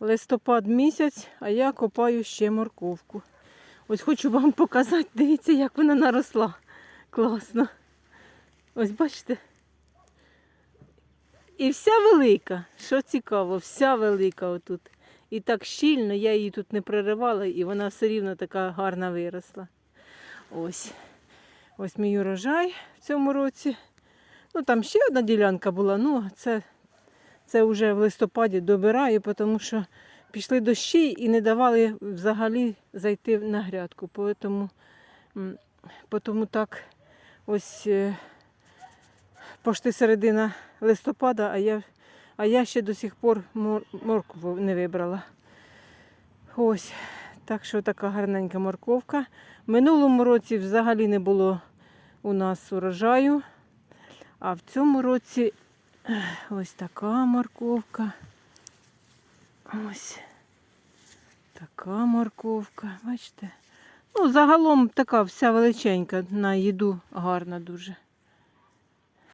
Листопад місяць, а я копаю ще морковку. Ось хочу вам показати, дивіться, як вона наросла. Класно. Ось бачите. І вся велика, що цікаво, вся велика отут. І так щільно, я її тут не проривала, і вона все рівно така гарна виросла. Ось. Ось мій урожай в цьому році. Ну там ще одна ділянка була, ну це, це вже в листопаді добираю, тому що пішли дощі і не давали взагалі зайти на грядку. Тому, тому так ось е, пошти середина листопада, а я, а я ще до сих пор мор, моркву не вибрала. Ось, так що така гарненька морковка. Минулому році взагалі не було у нас урожаю. А в цьому році ось така морковка. Ось така морковка. Бачите? Ну, загалом така вся величенька на їду гарна дуже.